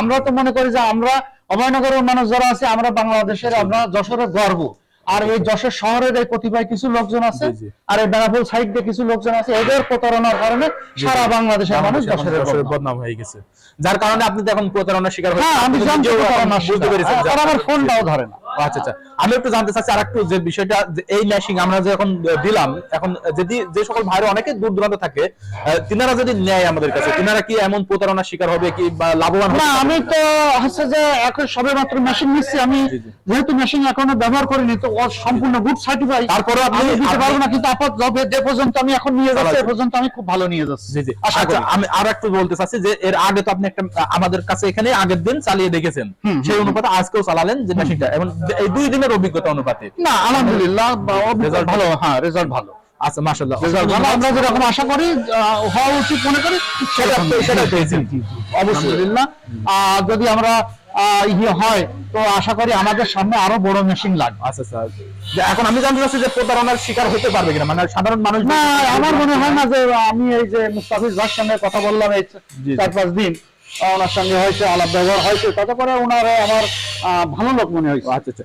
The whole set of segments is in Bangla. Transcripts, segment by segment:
আমরা তো মনে করি যে আমরা অভয়নগরের মানুষ যারা আছে আমরা বাংলাদেশের আমরা যশোরের গর্ব। আর এই যশোর শহরের এই কতিপয় কিছু লোকজন আছে। আর এই বেনাপুল সাইড দিয়ে কিছু লোকজন আছে এদের প্রতারণার কারণে সারা বাংলাদেশের মানুষ যশোরের বদনাম। হয়ে গেছে। যার কারণে আপনি তো এখন প্রতারণার শিকার হয়েছেন। হ্যাঁ আমি বুঝতে। যে আমার ফোনটাও ধরে না। আচ্ছা আচ্ছা। আমি একটু জানতে চাচ্ছি আর একটু যে বিষয়টা এই আমরা যে এখন দিলাম এখন যদি যে সকল ভাইরা অনেকে দূর দূরান্ত থাকে তিনারা যদি নেয় আমাদের কাছে তিনারা কি এমন প্রতারণার শিকার হবে কি বা লাভবান হবে? না আমি তো হচ্ছে যে এখন সবে মাত্র মেশিন নিচ্ছি আমি। যেহেতু মেশিন এখনও ব্যবহার করিনি তো সম্পূর্ণ গুড সার্টিফাই তারপরেও আপনি- দিতে পারব না কিন্তু আপাতত যে পর্যন্ত আমি এখন নিয়ে যাচ্ছি এ পর্যন্ত আমি খুব ভালো নিয়ে যাচ্ছি। জি জি। আচ্ছা। আমি আর একটু বলতে চাচ্ছি যে এর আগে তো আপনি একটা আমাদের কাছে এখানে আগের দিন চালিয়ে দেখেছেন। সেই অনুপাতে আজকেও চালালেন যে মেশিনটা এবং এই দুই দিনের অভিজ্ঞতা অনুপাতে। না আলহামদুলিল্লাহ ভালো হ্যাঁ রেজাল্ট ভালো। আচ্ছা মাশাআল্লাহ। রেজাল্ট ভালো। আমরা যেরকম আশা করি হওয়া উচিত মনে করি সেটা সেটা পেয়েছেন আলহামদুলিল্লাহ। যদি আমরা ইয়ে হয় তো আশা করি আমাদের সামনে আরও বড় মেশিন লাগবে। আচ্ছা স্যার যে এখন আমি জানতে চাচ্ছি যে প্রতারণার শিকার হতে পারবে কিনা? মানে সাধারণ মানুষ না আমার মনে হয় না যে আমি এই যে মুস্তাফিজ ভাইয়ের সঙ্গে কথা বললাম এই চার পাঁচ দিন ওনার সঙ্গে হয়েছে আলাপ ব্যবহার হয়েছে তাতে করে ওনার আমার ভালো লোক মনে হয়েছে। আচ্ছা আচ্ছা।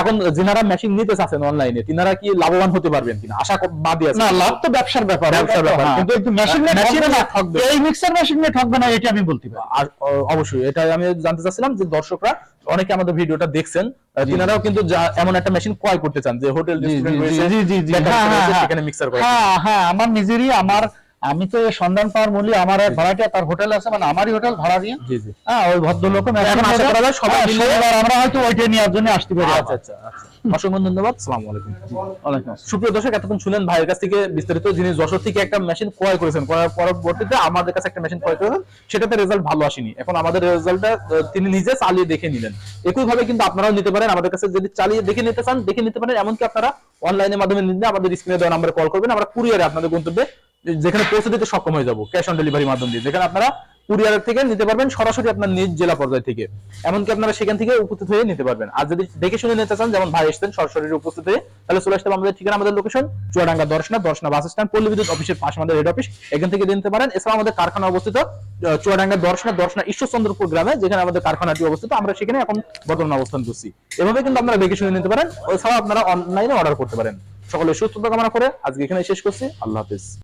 এখন যারা মেশিন নিতে চাচ্ছেন অনলাইনে তিনারা কি লাভবান হতে পারবেন কিনা? আশা বাদই আছে। না লাভ তো ব্যবসার ব্যাপার ব্যবসার ব্যাপার। হ্যাঁ, কিন্তু কিন্তু মেশিন ঠকবে না। ঠকবে। এই মিক্সার মেশিন নিয়ে ঠকবে না এটা আমি বলতে পারি। আর অবশ্যই এটা আমি জানতে চাচ্ছিলাম যে দর্শকরা অনেকে আমাদের ভিডিওটা দেখছেন তিনারাও কিন্তু এমন একটা মেশিন ক্রয় করতে চান যে হোটেল রয়েছে জি জি জি হ্যাঁ, হ্যাঁ, সেখানে মিক্সার করে হ্যাঁ হ্যাঁ আমার নিজেরই আমার আমি তো সন্ধান পাওয়ার মূল্যে আমার এক ভাড়াটিয়া তার হোটেল আছে মানে আমারই হোটেল ভাড়া দিয়ে। হ্যাঁ ওই ভদ্রলোক সবাই আমরা হয়তো ওইটা নেওয়ার জন্য আসতে পারি। আচ্ছা আচ্ছা আচ্ছা। অসংখ্য ধন্যবাদ। আসসালামু আলাইকুম। সুপ্রিয় দর্শক এতক্ষণ শুনলেন ভাইয়ের কাছ থেকে বিস্তারিত যিনি যশোর থেকে একটা মেশিন ক্রয় করেছেন করার পরবর্তীতে আমাদের কাছে একটা মেশিন ক্রয় করেছেন সেটাতে রেজাল্ট ভালো আসেনি। এখন আমাদের রেজাল্টটা তিনি নিজে চালিয়ে দেখে নিলেন। একই ভাবে কিন্তু আপনারাও নিতে পারেন আমাদের কাছে যদি চালিয়ে দেখে নিতে চান দেখে নিতে পারেন এমনকি আপনারা অনলাইনের মাধ্যমে নিতে আমাদের স্ক্রিনে দেওয়া নাম্বারে কল করবেন আমরা কুরিয়ারে আপনাদের গন্তব্যে যেখানে পৌঁছে দিতে সক্ষম হয়ে যাব ক্যাশ অন ডেলিভারি মাধ্যম দিয়ে। যেখানে আপনারা কুরিয়ারের থেকে নিতে পারবেন, সরাসরি আপনার নিজ জেলা পর্যায় থেকে। এমনকি আপনারা সেখান থেকে উপস্থিত হয়ে নিতে পারবেন। আর যদি দেখে শুনে নিতে চান, যেমন ভাই এসছেন, সরাসরি উপস্থিত হয়ে, তাহলে চলে আসতে আমাদের ঠিকানা, আমাদের location Chuadanga Darshana Darshana bus stand পল্লী বিদ্যুৎ অফিসের পাশে আমাদের হেড অফিস এখান থেকে নিতে পারেন। এছাড়া আমাদের কারখানা অবস্থিত চুয়াডাঙ্গা দর্শনা দর্শনা ঈশ্বরচন্দ্রপুর গ্রামে, যেখানে আমাদের কারখানাটি অবস্থিত। আমরা সেখানে এখন বর্তমানে অবস্থান করছি। এভাবে কিন্তু আপনারা দেখে শুনে নিতে পারেন। এছাড়াও আপনারা অনলাইনে অর্ডার করতে পারেন। সকলে সুস্থতা কামনা করে আজকে এখানে শেষ করছি। আল্লাহ হাফিজ।